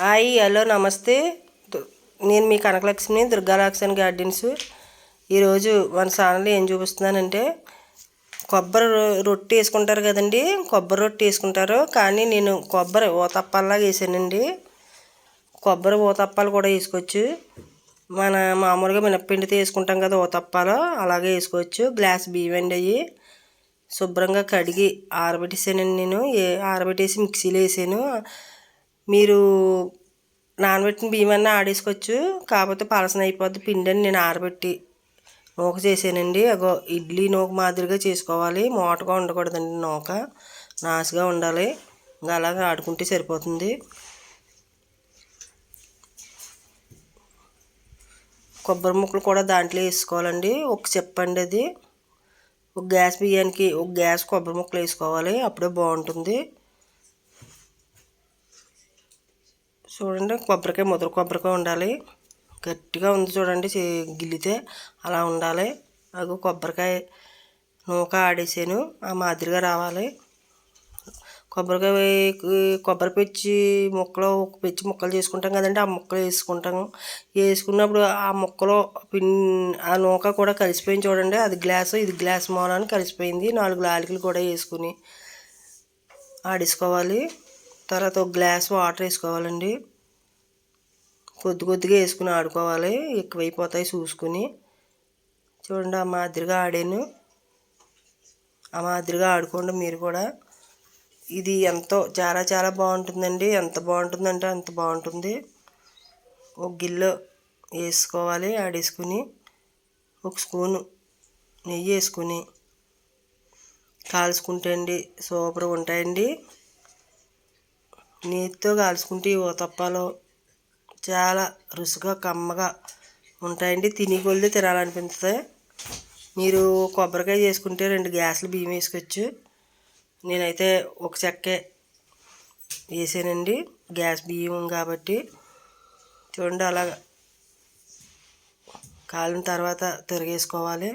Hi hello నమస్తే. నేను మీ Kanakalakshmi Durgalakshmi gardens. ఈరోజు మన ఛానల్ ఏం చూపిస్తున్నానంటే కొబ్బరి రొట్టె వేసుకుంటారు కదండి. కొబ్బరి రొట్టె వేసుకుంటారు. కానీ నేను కొబ్బరి ఓతప్పాలాగా వేసానండి. కొబ్బరి ఓతప్పాలు కూడా వేసుకోవచ్చు. మన మామూలుగా మినప్పిండితో వేసుకుంటాం కదా ఓతప్పాలు అలాగే వేసుకోవచ్చు. గ్లాస్ బియ్యం అండి అవి. శుభ్రంగా కడిగి ఆరబెట్టేసానండి నేను. ఏ ఆరబెట్టేసి మిక్సీలో వేసాను. మీరు నానబెట్టిన బియ్యమన్నా ఆడేసుకోవచ్చు. కాకపోతే పలసన అయిపోద్ది పిండి అని నేను ఆరబెట్టి నూక చేసానండి అగో ఇడ్లీ నూక మాదిరిగా చేసుకోవాలి. మోటగా ఉండకూడదండి నూక. నాసుగా ఉండాలి. ఇంకా అలాగే ఆడుకుంటే సరిపోతుంది. కొబ్బరి ముక్కలు కూడా దాంట్లో వేసుకోవాలండి. ఒక చెప్పండి అది. ఒక గ్యాస్ బియ్యానికి ఒక గ్యాస్ కొబ్బరి ముక్కలు వేసుకోవాలి. అప్పుడే బాగుంటుంది. చూడండి కొబ్బరికాయ ముద్ర కొబ్బరికాయ ఉండాలి. గట్టిగా ఉంది చూడండి గిల్లితే అలా ఉండాలి. అది కొబ్బరికాయ నూక ఆడేసాను ఆ మాదిరిగా రావాలి. కొబ్బరికాయ కొబ్బరి పెచ్చి ముక్కలు ఒక పెచ్చి ముక్కలు చేసుకుంటాం కదండి ఆ ముక్కలు వేసుకుంటాం. వేసుకున్నప్పుడు ఆ ముక్కలో పిన్ ఆ నూక కూడా కలిసిపోయింది చూడండి అది గ్లాసు ఇది గ్లాస్ మూలాన్ని కలిసిపోయింది. నాలుగు లాలికలు కూడా వేసుకుని ఆడేసుకోవాలి. తర్వాత ఒక గ్లాస్ వాటర్ వేసుకోవాలండి. కొద్ది కొద్దిగా వేసుకుని ఆడుకోవాలి. ఎక్కువైపోతాయి చూసుకుని. చూడండి ఆ మాదిరిగా ఆడాను. ఆ మాదిరిగా ఆడుకోండి మీరు కూడా. ఇది ఎంతో చాలా చాలా బాగుంటుందండి. ఎంత బాగుంటుందంటే అంత బాగుంటుంది. ఒక గిన్నె వేసుకోవాలి ఆడేసుకుని. ఒక స్పూను నెయ్యి వేసుకుని. కాల్చుకుంటే అండి సూపర్గా ఉంటాయండి. నీటితో కాల్చుకుంటే తప్పాలో చాలా రుచిగా కమ్మగా ఉంటాయండి. తిని కొలిది తినాలనిపిస్తుంది. మీరు కొబ్బరికాయ చేసుకుంటే రెండు గ్యాసులు బియ్యం వేసుకోవచ్చు. నేనైతే ఒక చెక్కే వేసానండి. గ్యాస్ బియ్యం కాబట్టి చూడండి అలా కాలిన తర్వాత తిరగేసుకోవాలి.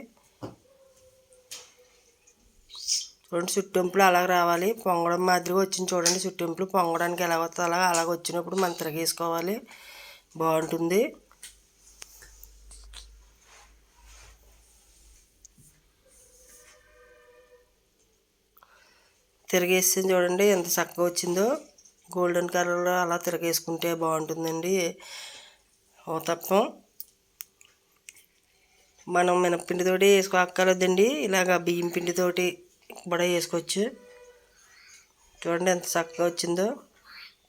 చూడండి చుట్టింపులు అలాగ రావాలి. పొంగడం మాదిరిగా వచ్చింది చూడండి. చుట్టింపులు పొంగడానికి ఎలా వస్తుందో అలాగ అలాగ వచ్చినప్పుడు మనం తిరగేసుకోవాలి. బాగుంటుంది. తిరిగేసింది చూడండి ఎంత చక్కగా వచ్చిందో. గోల్డెన్ కలర్లో అలా తిరగేసుకుంటే బాగుంటుందండి. ఊతప్పం మనం మినప్పిండితోటి వేసుకోక్కర్లేదండి. ఇలాగ బియ్యం పిండితోటి కూడా వేసుకోవచ్చు. చూడండి ఎంత చక్కగా వచ్చిందో.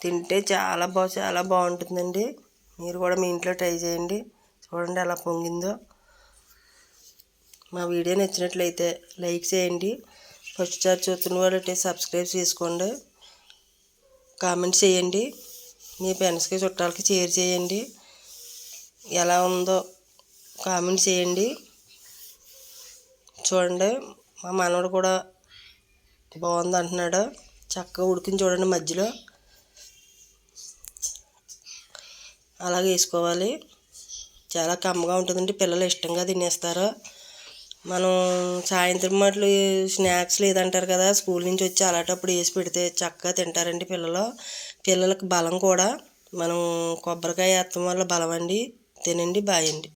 తింటే చాలా బాగా చాలా బాగుంటుందండి. మీరు కూడా మీ ఇంట్లో ట్రై చేయండి. చూడండి ఎలా పొంగిందో. మా వీడియో నచ్చినట్లయితే లైక్ చేయండి. ఫస్ట్ చార్జ్ చూస్తున్న వాళ్ళంటే సబ్స్క్రైబ్ చేసుకోండి. కామెంట్ చేయండి. మీ ఫ్రెండ్స్కి చుట్టాలకి షేర్ చేయండి. ఎలా ఉందో కామెంట్ చేయండి. చూడండి మా మనవడు కూడా బాగుంది అంటున్నాడు చక్కగా ఉడికింది చూడండి మధ్యలో. అలాగే వేసుకోవాలి. చాలా కమ్మగా ఉంటుందండి. పిల్లలు ఇష్టంగా తినేస్తారు. మనం సాయంత్రం మాటలు స్నాక్స్ లేదంటారు కదా స్కూల్ నుంచి వచ్చి అలాంటప్పుడు వేసి పెడితే చక్కగా తింటారండి పిల్లలు. పిల్లలకు బలం కూడా. మనం కొబ్బరికాయ వేస్తాం వల్ల బలం అండి. తినండి బాయండి.